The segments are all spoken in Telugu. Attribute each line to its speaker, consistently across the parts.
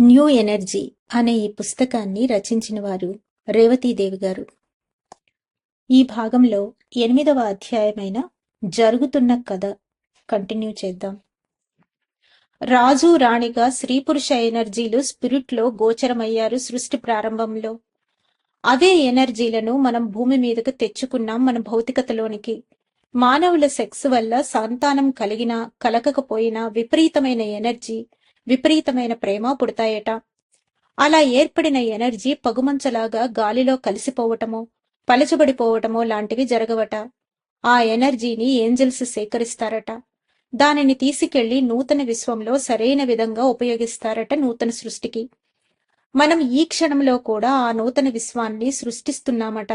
Speaker 1: న్యూ ఎనర్జీ అనే ఈ పుస్తకాన్ని రచించిన వారు రేవతీదేవి గారు. ఈ భాగంలో ఎనిమిదవ అధ్యాయమైన జరుగుతున్న కథ కంటిన్యూ చేద్దాం. రాజు రాణిగా స్త్రీ పురుష ఎనర్జీలు స్పిరిట్లో గోచరమయ్యారు సృష్టి ప్రారంభంలో. అవే ఎనర్జీలను మనం భూమి మీదకు తెచ్చుకున్నాం మన భౌతికతలోనికి. మానవుల సెక్స్ వల్ల సంతానం కలిగినా కలగకపోయినా విపరీతమైన ఎనర్జీ విపరీతమైన ప్రేమ పుడతాయట. అలా ఏర్పడిన ఎనర్జీ పగుమంచలాగా గాలిలో కలిసిపోవటమో పలచబడిపోవటమో లాంటివి జరగవట. ఆ ఎనర్జీని ఏంజల్స్ సేకరిస్తారట. దానిని తీసుకెళ్ళి నూతన విశ్వంలో సరైన విధంగా ఉపయోగిస్తారట నూతన సృష్టికి. మనం ఈ క్షణంలో కూడా ఆ నూతన విశ్వాన్ని సృష్టిస్తున్నామట.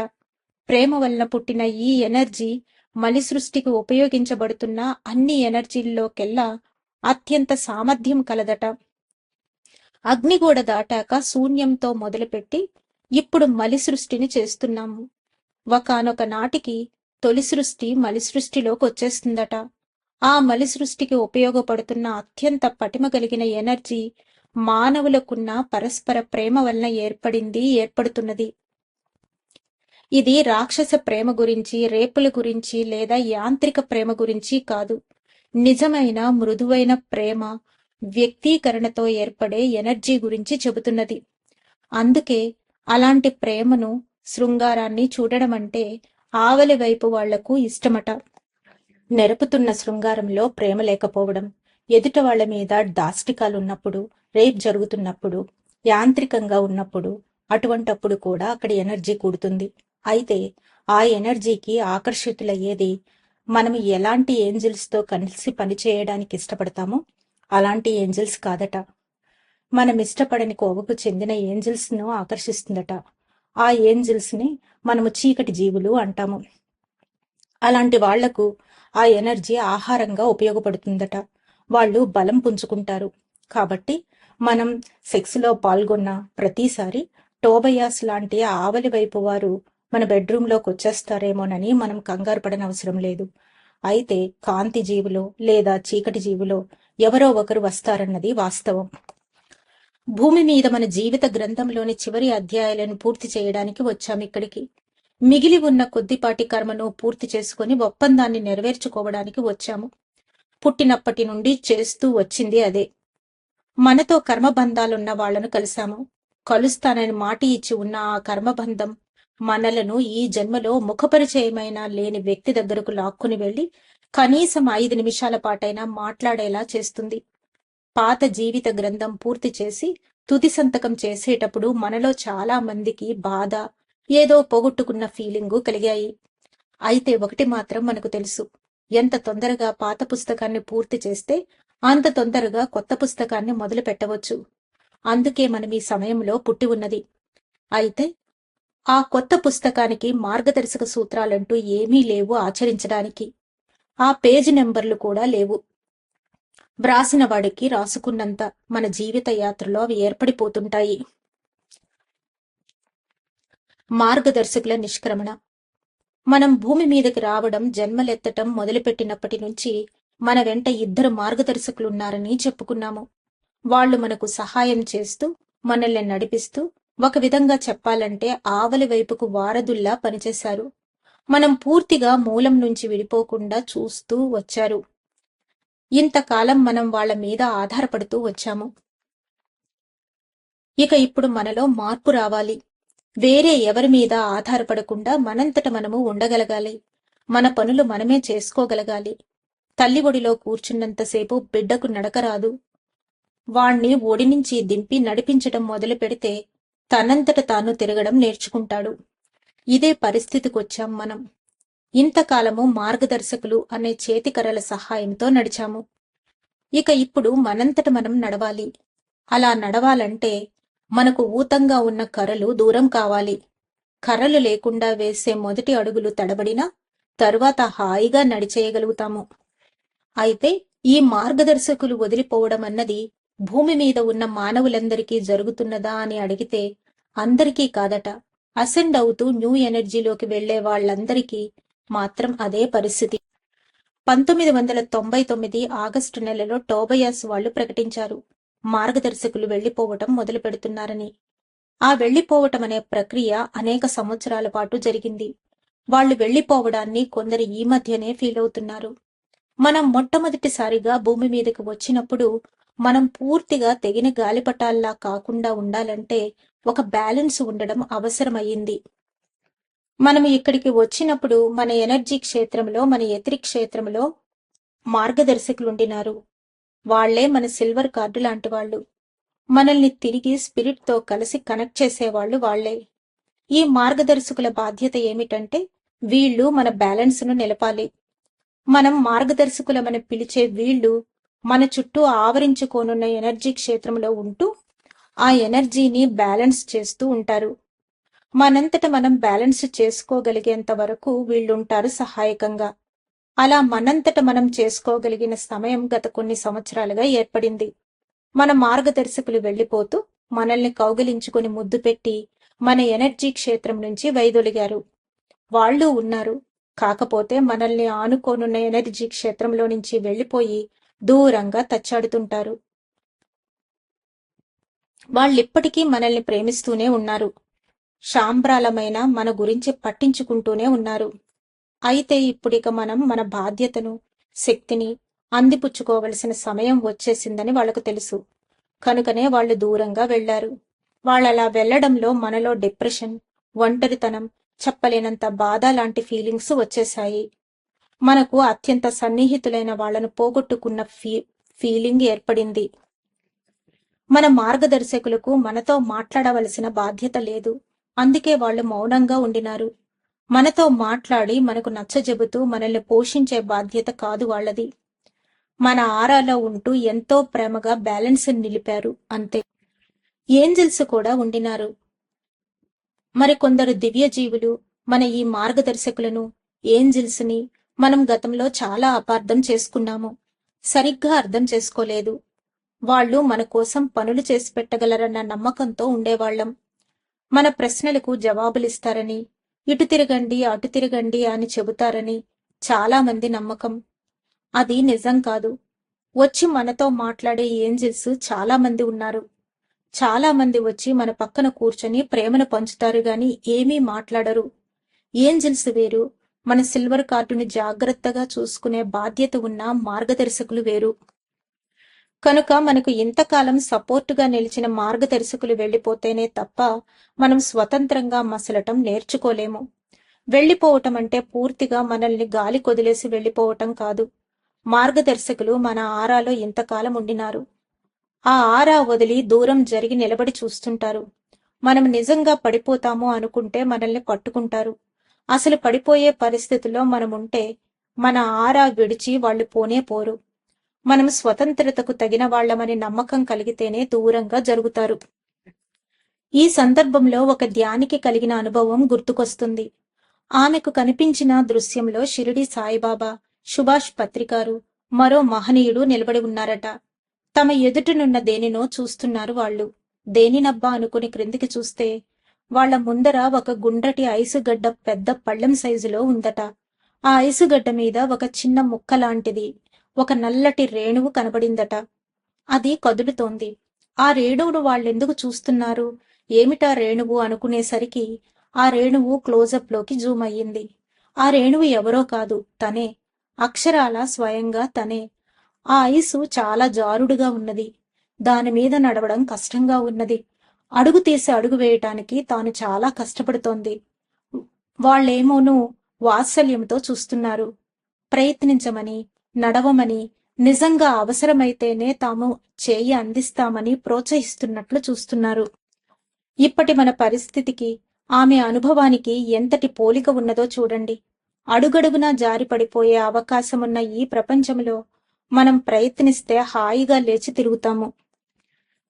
Speaker 1: ప్రేమ వలన పుట్టిన ఈ ఎనర్జీ మలి సృష్టికి ఉపయోగించబడుతున్న అన్ని ఎనర్జీల్లోకెల్లా అత్యంత సామర్థ్యం కలదట. అగ్నిగోడ దాటాక శూన్యంతో మొదలుపెట్టి ఇప్పుడు మలి సృష్టిని చేస్తున్నాము. ఒకనొక నాటికి తొలి సృష్టి మలి సృష్టిలోకి వచ్చేస్తుందట ఆ మలి సృష్టికి ఉపయోగపడుతున్న అత్యంత పటిమ కలిగిన ఎనర్జీ మానవులకున్న పరస్పర ప్రేమ వలన ఏర్పడింది ఏర్పడుతున్నది. ఇది రాక్షస ప్రేమ గురించి రేపుల గురించి లేదా యాంత్రిక ప్రేమ గురించి కాదు. నిజమైన మృదువైన ప్రేమ వ్యక్తీకరణతో ఏర్పడే ఎనర్జీ గురించి చెబుతున్నది. అందుకే అలాంటి ప్రేమను శృంగారాన్ని చూడడం అంటే ఆవలి వైపు వాళ్ళకు ఇష్టమట. నెరపుతున్న శృంగారంలో ప్రేమ లేకపోవడం ఎదుట వాళ్ళ మీద దాష్టికాలున్నప్పుడు రేప్ జరుగుతున్నప్పుడు యాంత్రికంగా ఉన్నప్పుడు అటువంటప్పుడు కూడా అక్కడ ఎనర్జీ కూడుతుంది. అయితే ఆ ఎనర్జీకి ఆకర్షితులయ్యేది మనం ఎలాంటి ఏంజిల్స్తో కలిసి పనిచేయడానికి ఇష్టపడతామో అలాంటి ఏంజిల్స్ కాదట. మనం ఇష్టపడని కోవకు చెందిన ఏంజిల్స్ను ఆకర్షిస్తుందట. ఆ ఏంజిల్స్ని మనము చీకటి జీవులు అంటాము. అలాంటి వాళ్ళకు ఆ ఎనర్జీ ఆహారంగా ఉపయోగపడుతుందట. వాళ్ళు బలం పుంజుకుంటారు. కాబట్టి మనం సెక్స్లో పాల్గొన్న ప్రతిసారి టోబయాస్ లాంటి ఆవలి వైపు వారు మన బెడ్రూమ్లోకి వచ్చేస్తారేమోనని మనం కంగారు పడనవసరం లేదు. అయితే కాంతి జీవులో లేదా చీకటి జీవులో ఎవరో ఒకరు వస్తారన్నది వాస్తవం. భూమి మీద మన జీవిత గ్రంథంలోని చివరి అధ్యాయాలను పూర్తి చేయడానికి వచ్చాం ఇక్కడికి. మిగిలి ఉన్న కొద్దిపాటి కర్మను పూర్తి చేసుకుని ఒప్పందాన్ని నెరవేర్చుకోవడానికి వచ్చాము. పుట్టినప్పటి నుండి చేస్తూ వచ్చింది అదే. మనతో కర్మబంధాలున్న వాళ్ళను కలిశాము. కలుస్తానని మాట ఇచ్చి ఉన్న ఆ కర్మబంధం మనలను ఈ జన్మలో ముఖపరిచయమైన లేని వ్యక్తి దగ్గరకు లాక్కుని వెళ్ళి కనీసం ఐదు నిమిషాల పాటైనా మాట్లాడేలా చేస్తుంది. పాత జీవిత గ్రంథం పూర్తి చేసి తుది సంతకం చేసేటప్పుడు మనలో చాలా మందికి బాధ ఏదో పోగొట్టుకున్న ఫీలింగు కలిగాయి. అయితే ఒకటి మాత్రం మనకు తెలుసు ఎంత తొందరగా పాత పుస్తకాన్ని పూర్తి చేస్తే అంత తొందరగా కొత్త పుస్తకాన్ని మొదలు పెట్టవచ్చు అందుకే మనం ఈ సమయంలో పుట్టి ఉన్నది. అయితే ఆ కొత్త పుస్తకానికి మార్గదర్శక సూత్రాలంటూ ఏమీ లేవు ఆచరించడానికి. ఆ పేజీ నెంబర్లు కూడా లేవు. వ్రాసిన వాడికి రాసుకున్నంత మన జీవిత యాత్రలో అవి ఏర్పడిపోతుంటాయి. మార్గదర్శకుల నిష్క్రమణ. మనం భూమి మీదకి రావడం జన్మలెత్తటం మొదలుపెట్టినప్పటి నుంచి మన వెంట ఇద్దరు మార్గదర్శకులున్నారని చెప్పుకున్నాము. వాళ్ళు మనకు సహాయం చేస్తూ మనల్ని నడిపిస్తూ ఒక విధంగా చెప్పాలంటే ఆవలి వైపుకు వారధుల్లా పనిచేశారు. మనం పూర్తిగా మూలం నుంచి విడిపోకుండా చూస్తూ వచ్చారు. ఇంతకాలం మనం వాళ్ళ మీద ఆధారపడుతూ వచ్చాము. ఇక ఇప్పుడు మనలో మార్పు రావాలి. వేరే ఎవరి మీద ఆధారపడకుండా మనంతట మనము ఉండగలగాలి. మన పనులు మనమే చేసుకోగలగాలి. తల్లి ఒడిలో కూర్చున్నంతసేపు బిడ్డకు నడక రాదు. వాణ్ణి ఒడి నుంచి దింపి నడిపించడం మొదలు పెడితే తనంతట తాను తిరగడం నేర్చుకుంటాడు. ఇదే పరిస్థితికొచ్చాం మనం. ఇంతకాలము మార్గదర్శకులు అనే చేతికరల సహాయంతో నడిచాము. ఇక ఇప్పుడు మనంతట మనం నడవాలి. అలా నడవాలంటే మనకు ఊతంగా ఉన్న కర్రలు దూరం కావాలి. కర్రలు లేకుండా వేసే మొదటి అడుగులు తడబడినా తరువాత హాయిగా నడిచేయగలుగుతాము. అయితే ఈ మార్గదర్శకులు వదిలిపోవడం అన్నది భూమి మీద ఉన్న మానవులందరికీ జరుగుతున్నదా అని అడిగితే అందరికీ కాదట. అసెండ్ అవుతూ న్యూ ఎనర్జీలోకి వెళ్ళే వాళ్ళందరికీ మాత్రం అదే పరిస్థితి. పంతొమ్మిది వందల తొంభై తొమ్మిది ఆగస్టు నెలలో టోబయాస్ వాళ్ళు ప్రకటించారు. మార్గదర్శకులు వెళ్ళిపోవటం మొదలు పెడుతున్నారని ఆ వెళ్ళిపోవటం అనే ప్రక్రియ అనేక సంవత్సరాల పాటు జరిగింది. వాళ్ళు వెళ్ళిపోవడాన్ని కొందరు ఈ మధ్యనే ఫీల్ అవుతున్నారు. మనం మొట్టమొదటిసారిగా భూమి మీదకి వచ్చినప్పుడు మనం పూర్తిగా తెగిన గాలిపటాల్లా కాకుండా ఉండాలంటే ఒక బ్యాలెన్స్ ఉండడం అవసరమయ్యింది. మనం ఇక్కడికి వచ్చినప్పుడు మన ఎనర్జీ క్షేత్రంలో మన ఎతిరి క్షేత్రంలో మార్గదర్శకులుండినారు. వాళ్ళే మన సిల్వర్ కార్డు లాంటి వాళ్ళు. మనల్ని తిరిగి స్పిరిట్తో కలిసి కనెక్ట్ చేసేవాళ్ళు వాళ్ళే. ఈ మార్గదర్శకుల బాధ్యత ఏమిటంటే వీళ్ళు మన బ్యాలెన్స్ను నిలపాలి. మనం మార్గదర్శకులమని పిలిచే వీళ్ళు మన చుట్టూ ఆవరించుకోనున్న ఎనర్జీ క్షేత్రంలో ఉంటూ ఆ ఎనర్జీని బ్యాలెన్స్ చేస్తూ ఉంటారు. మనంతట మనం బ్యాలెన్స్ చేసుకోగలిగేంత వరకు వీళ్ళుంటారు సహాయకంగా. అలా మనంతట మనం చేసుకోగలిగిన సమయం గత కొన్ని సంవత్సరాలుగా ఏర్పడింది. మన మార్గదర్శకులు వెళ్ళిపోతూ మనల్ని కౌగిలించుకుని ముద్దు పెట్టి మన ఎనర్జీ క్షేత్రం నుంచి వైదొలిగారు. వాళ్ళు ఉన్నారు. కాకపోతే మనల్ని ఆనుకోనున్న ఎనర్జీ క్షేత్రంలో నుంచి వెళ్ళిపోయి దూరంగా తచ్చాడుతుంటారు. వాళ్ళిప్పటికీ మనల్ని ప్రేమిస్తూనే ఉన్నారు. శాంబ్రాలమైన మన గురించి పట్టించుకుంటూనే ఉన్నారు. అయితే ఇప్పుడిక మనం మన బాధ్యతను శక్తిని అందిపుచ్చుకోవలసిన సమయం వచ్చేసిందని వాళ్ళకు తెలుసు. కనుకనే వాళ్ళు దూరంగా వెళ్ళారు వాళ్ళలా వెళ్ళడంలో మనలో డిప్రెషన్ ఒంటరితనం చెప్పలేనంత బాధ లాంటి ఫీలింగ్స్ వచ్చేశాయి. మనకు అత్యంత సన్నిహితులైన వాళ్ళను పోగొట్టుకున్న ఫీ ఫీలింగ్ ఏర్పడింది. మన మార్గదర్శకులకు మనతో మాట్లాడవలసిన బాధ్యత లేదు. అందుకే వాళ్ళు మౌనంగా ఉండినారు. మనతో మాట్లాడి మనకు నచ్చజెబుతూ మనల్ని పోషించే బాధ్యత కాదు వాళ్ళది. మన ఆరాలో ఉంటూ ఎంతో ప్రేమగా బ్యాలెన్స్ నిలిపారు అంతే. ఏంజిల్స్ కూడా ఉండినారు. మరి కొందరు దివ్యజీవులు మన ఈ మార్గదర్శకులను ఏంజిల్స్ని మనం గతంలో చాలా అపార్థం చేసుకున్నాము. సరిగ్గా అర్థం చేసుకోలేదు. వాళ్ళు మన కోసం పనులు చేసి పెట్టగలరన్న నమ్మకంతో ఉండేవాళ్ళం మన ప్రశ్నలకు జవాబులిస్తారని ఇటు తిరగండి అటు తిరగండి అని చెబుతారని చాలా మంది నమ్మకం. అది నిజం కాదు. వచ్చి మనతో మాట్లాడే ఏంజిల్స్ చాలా మంది ఉన్నారు. చాలా మంది వచ్చి మన పక్కన కూర్చొని ప్రేమను పంచుతారు గాని ఏమీ మాట్లాడరు. ఏంజిల్స్ వేరు. మన సిల్వర్ కార్డుని జాగ్రత్తగా చూసుకునే బాధ్యత ఉన్న మార్గదర్శకులు వేరు. కనుక మనకు ఇంతకాలం సపోర్టుగా నిలిచిన మార్గదర్శకులు వెళ్ళిపోతేనే తప్ప మనం స్వతంత్రంగా మసలటం నేర్చుకోలేము. వెళ్ళిపోవటం అంటే పూర్తిగా మనల్ని గాలి కొదిలేసి వెళ్ళిపోవటం కాదు. మార్గదర్శకులు మన ఆరాలో ఇంతకాలం ఉండినారు. ఆ ఆరా వదిలి దూరం జరిగి నిలబడి చూస్తుంటారు. మనం నిజంగా పడిపోతాము అనుకుంటే మనల్ని పట్టుకుంటారు. అసలు పడిపోయే పరిస్థితిలో మనముంటే మన ఆరా విడిచి వాళ్ళు పోనే పోరు. మనం స్వతంత్రతకు తగిన వాళ్ళమని నమ్మకం కలిగితేనే దూరంగా జరుగుతారు. ఈ సందర్భంలో ఒక ధ్యానికి కలిగిన అనుభవం గుర్తుకొస్తుంది. ఆమెకు కనిపించిన దృశ్యంలో షిరిడి సాయిబాబా సుభాష్ పత్రికారు మరో మహనీయుడు నిలబడి ఉన్నారట. తమ ఎదుటనున్న దేనినో చూస్తున్నారు వాళ్ళు. దేనినబ్బా అనుకుని క్రిందికి చూస్తే వాళ్ళ ముందర ఒక గుండ్రటి ఐసుగడ్డ పెద్ద పళ్ళెం సైజులో ఉందట. ఆ ఐసుగడ్డ మీద ఒక చిన్న ముక్క లాంటిది ఒక నల్లటి రేణువు కనబడిందట. అది కదులుతోంది. ఆ రేణువును వాళ్ళెందుకు చూస్తున్నారు? ఏమిటా రేణువు అనుకునేసరికి ఆ రేణువు క్లోజప్లోకి జూమ్ అయ్యింది. ఆ రేణువు ఎవరో కాదు తనే. అక్షరాల స్వయంగా తనే. ఆ ఐసు చాలా జారుడుగా ఉన్నది. దాని మీద నడవడం కష్టంగా ఉన్నది. అడుగు తీసి అడుగు వేయటానికి తాను చాలా కష్టపడుతోంది. వాళ్ళేమోనూ వాత్సల్యంతో చూస్తున్నారు. ప్రయత్నించమని నడవమని నిజంగా అవసరమైతేనే తాము చేయి అందిస్తామని ప్రోత్సహిస్తున్నట్లు చూస్తున్నారు. ఇప్పటి మన పరిస్థితికి ఆమె అనుభవానికి ఎంతటి పోలిక ఉన్నదో చూడండి. అడుగడుగునా జారిపడిపోయే అవకాశమున్న ఈ ప్రపంచంలో మనం ప్రయత్నిస్తే హాయిగా లేచి తిరుగుతాము.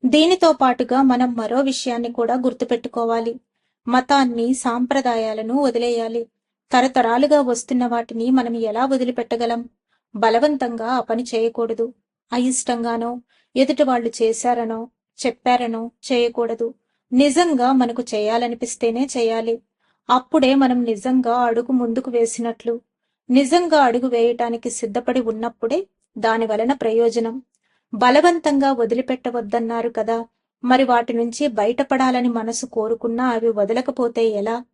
Speaker 1: దీనితో పాటుగా మనం మరో విషయాన్ని కూడా గుర్తుపెట్టుకోవాలి. మతాన్ని సాంప్రదాయాలను వదిలేయాలి. తరతరాలుగా వస్తున్న వాటిని మనం ఎలా వదిలిపెట్టగలం? బలవంతంగా ఆ పని చేయకూడదు. అయిష్టంగానో ఎదుటి వాళ్ళు చేశారనో చెప్పారనో చేయకూడదు. నిజంగా మనకు చేయాలనిపిస్తేనే చేయాలి. అప్పుడే మనం నిజంగా అడుగు ముందుకు వేసినట్లు. నిజంగా అడుగు వేయటానికి సిద్ధపడి ఉన్నప్పుడే దాని వలన ప్రయోజనం. బలవంతంగా వదిలిపెట్టవద్దన్నారు కదా. మరి వాటి నుంచి బయటపడాలని మనసు కోరుకున్నా అవి వదలకపోతే ఎలా?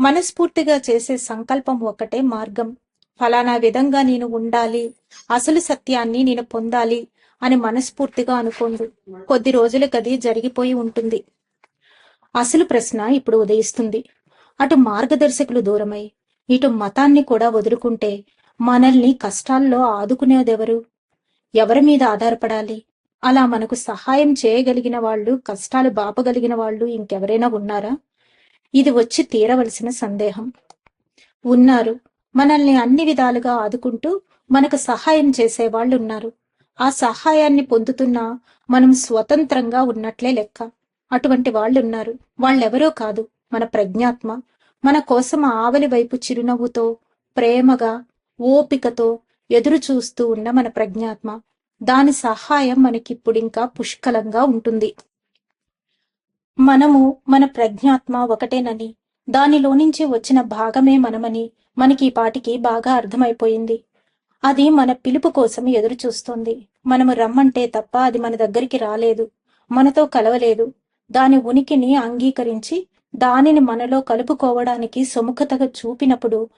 Speaker 1: మనస్ఫూర్తిగా చేసే సంకల్పం ఒకటే మార్గం. ఫలానా విధంగా నేను ఉండాలి అసలు సత్యాన్ని నేను పొందాలి అని మనస్ఫూర్తిగా అనుకోండి. కొద్ది రోజులకు అది జరిగిపోయి ఉంటుంది. అసలు ప్రశ్న ఇప్పుడు ఉదయిస్తుంది. అటు మార్గదర్శకులు దూరమై ఇటు మతాన్ని కూడా వదులుకుంటే మనల్ని కష్టాల్లో ఆదుకునేదెవరు? ఎవరి మీద ఆధారపడాలి? అలా మనకు సహాయం చేయగలిగిన వాళ్ళు కష్టాలు బాపగలిగిన వాళ్ళు ఇంకెవరైనా ఉన్నారా? ఇది వచ్చి తీరవలసిన సందేహం. ఉన్నారు. మనల్ని అన్ని విధాలుగా ఆదుకుంటూ మనకు సహాయం చేసే వాళ్ళు ఉన్నారు ఆ సహాయాన్ని పొందుతున్నా మనం స్వతంత్రంగా ఉన్నట్లే లెక్క. అటువంటి వాళ్ళు ఉన్నారు వాళ్ళెవరో కాదు మన ప్రజ్ఞాత్మ. మన కోసం ఆవలి వైపు చిరునవ్వుతో ప్రేమగా ఓపికతో ఎదురు చూస్తూ ఉన్న మన ప్రజ్ఞాత్మ. దాని సహాయం మనకిప్పుడింకా పుష్కలంగా ఉంటుంది. మనము మన ప్రజ్ఞాత్మ ఒకటేనని దానిలో నుంచి వచ్చిన భాగమే మనమని మనకి ఈ పాటికి బాగా అర్థమైపోయింది. అది మన పిలుపు కోసం ఎదురు చూస్తుంది. మనము రమ్మంటే తప్ప అది మన దగ్గరికి రాలేదు. మనతో కలవలేదు. దాని ఉనికిని అంగీకరించి దానిని మనలో కలుపుకోవడానికి సుముఖతగా చూపినప్పుడు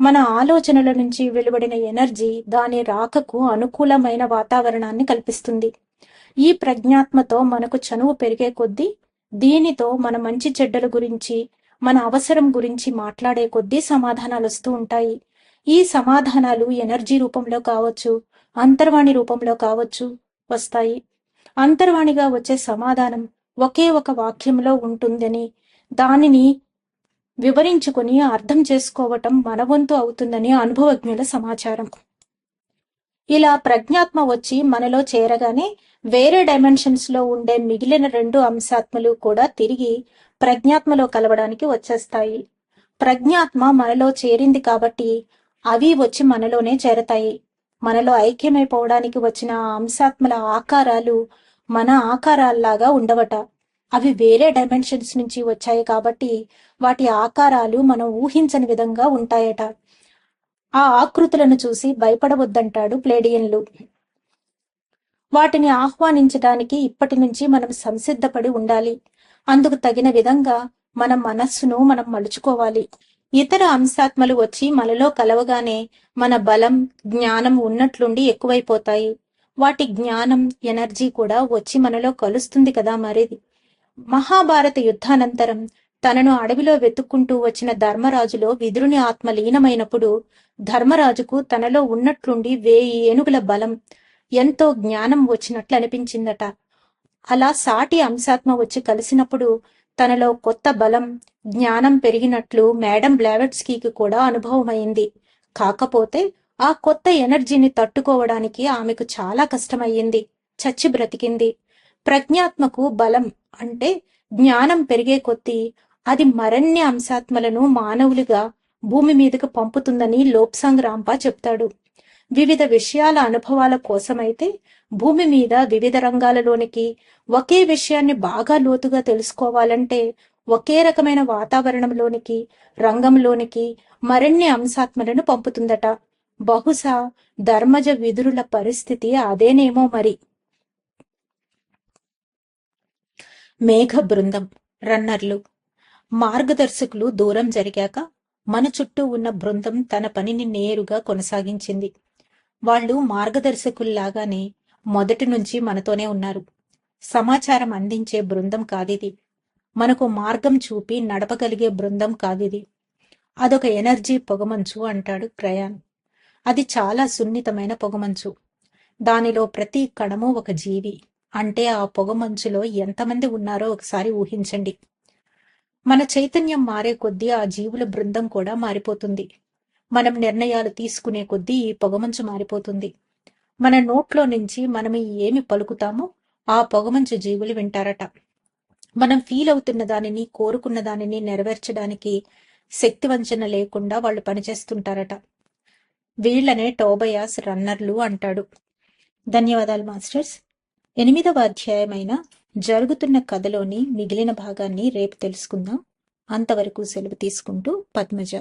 Speaker 1: మన ఆలోచనల నుంచి వెలువడిన ఎనర్జీ దాని రాకకు అనుకూలమైన వాతావరణాన్ని కల్పిస్తుంది. ఈ ప్రజ్ఞాత్మతో మనకు చనువు పెరిగే కొద్దీ దీనితో మన మంచి చెడ్డల గురించి మన అవసరం గురించి మాట్లాడే కొద్దీ సమాధానాలు వస్తూ ఉంటాయి. ఈ సమాధానాలు ఎనర్జీ రూపంలో కావచ్చు అంతర్వాణి రూపంలో కావచ్చు వస్తాయి. అంతర్వాణిగా వచ్చే సమాధానం ఒకే ఒక వాక్యంలో ఉంటుందని దానిని వివరించుకొని అర్థం చేసుకోవటం మనవంతు అవుతుందని అనుభవజ్ఞుల సమాచారం. ఇలా ప్రజ్ఞాత్మ వచ్చి మనలో చేరగానే వేరే డైమెన్షన్స్లో ఉండే మిగిలిన రెండు అంశాత్మలు కూడా తిరిగి ప్రజ్ఞాత్మలో కలవడానికి వచ్చేస్తాయి. ప్రజ్ఞాత్మ మనలో చేరింది కాబట్టి అవి వచ్చి మనలోనే చేరతాయి. మనలో ఐక్యమైపోవడానికి వచ్చిన అంశాత్మల ఆకారాలు మన ఆకారాల్లాగా ఉండవట. అవి వేరే డైమెన్షన్స్ నుంచి వచ్చాయి కాబట్టి వాటి ఆకారాలు మనం ఊహించని విధంగా ఉంటాయట. ఆ ఆకృతులను చూసి భయపడవద్దంటాడు ప్లేడియన్లు. వాటిని ఆహ్వానించడానికి ఇప్పటి నుంచి మనం సంసిద్ధపడి ఉండాలి. అందుకు తగిన విధంగా మన మనస్సును మనం మలుచుకోవాలి. ఇతర అంశాత్మలు వచ్చి మనలో కలవగానే మన బలం జ్ఞానం ఉన్నట్లుండి ఎక్కువైపోతాయి. వాటి జ్ఞానం ఎనర్జీ కూడా వచ్చి మనలో కలుస్తుంది కదా మరిది మహాభారత యుద్ధానంతరం తనను అడవిలో వెతుక్కుంటూ వచ్చిన ధర్మరాజులో విదురుని ఆత్మ లీనమైనప్పుడు ధర్మరాజుకు తనలో ఉన్నట్లుండి వేయి ఏనుగుల బలం ఎంతో జ్ఞానం వచ్చినట్లు అనిపించిందట. అలా సాటి అంశాత్మ వచ్చి కలిసినప్పుడు తనలో కొత్త బలం జ్ఞానం పెరిగినట్లు మేడం బ్లావెట్స్కీకి కూడా అనుభవమైంది. కాకపోతే ఆ కొత్త ఎనర్జీని తట్టుకోవడానికి ఆమెకు చాలా కష్టమయ్యింది. చచ్చి బ్రతికింది. ప్రజ్ఞాత్మకు బలం అంటే జ్ఞానం పెరిగే కొద్దీ అది మరణ్య అంశాత్మలను మానవులుగా భూమి మీదకు పంపుతుందని లోప్సాంగ్ రాంపా చెప్తాడు. వివిధ విషయాల అనుభవాల కోసమైతే భూమి మీద వివిధ రంగాలలోనికి ఒకే విషయాన్ని బాగా లోతుగా తెలుసుకోవాలంటే ఒకే రకమైన వాతావరణంలోనికి రంగంలోనికి మరిన్ని అంశాత్మలను పంపుతుందట. బహుశా ధర్మజ విదురుల పరిస్థితి అదేనేమో మరి. మేఘ బృందం రన్నర్లు. మార్గదర్శకులు దూరం జరిగాక మన చుట్టూ ఉన్న బృందం తన పనిని నేరుగా కొనసాగించింది. వాళ్ళు మార్గదర్శకుల్లాగానే మొదటి నుంచి మనతోనే ఉన్నారు. సమాచారం అందించే బృందం కాదిది. మనకు మార్గం చూపి నడపగలిగే బృందం కాదిది. అదొక ఎనర్జీ పొగమంచు అంటాడు క్రయాన్ అది చాలా సున్నితమైన పొగమంచు. దానిలో ప్రతి కణము ఒక జీవి. అంటే ఆ పొగమంచులో ఎంతమంది ఉన్నారో ఒకసారి ఊహించండి. మన చైతన్యం మారే కొద్దీ ఆ జీవుల బృందం కూడా మారిపోతుంది. మనం నిర్ణయాలు తీసుకునే కొద్దీ ఈ పొగమంచు మారిపోతుంది. మన నోట్లో నుంచి మనం ఏమి పలుకుతామో ఆ పొగమంచు జీవులు వింటారట. మనం ఫీల్ అవుతున్న దానిని కోరుకున్న దానిని నెరవేర్చడానికి శక్తి వంచన లేకుండా వాళ్ళు పనిచేస్తుంటారట. వీళ్ళనే టోబయాస్ రన్నర్లు అంటాడు. ధన్యవాదాలు మాస్టర్స్. ఎనిమిదవ అధ్యాయమైన జరుగుతున్న కథలోని మిగిలిన భాగాన్ని రేపు తెలుసుకుందాం. అంతవరకు సెలవు తీసుకుంటూ పద్మజ.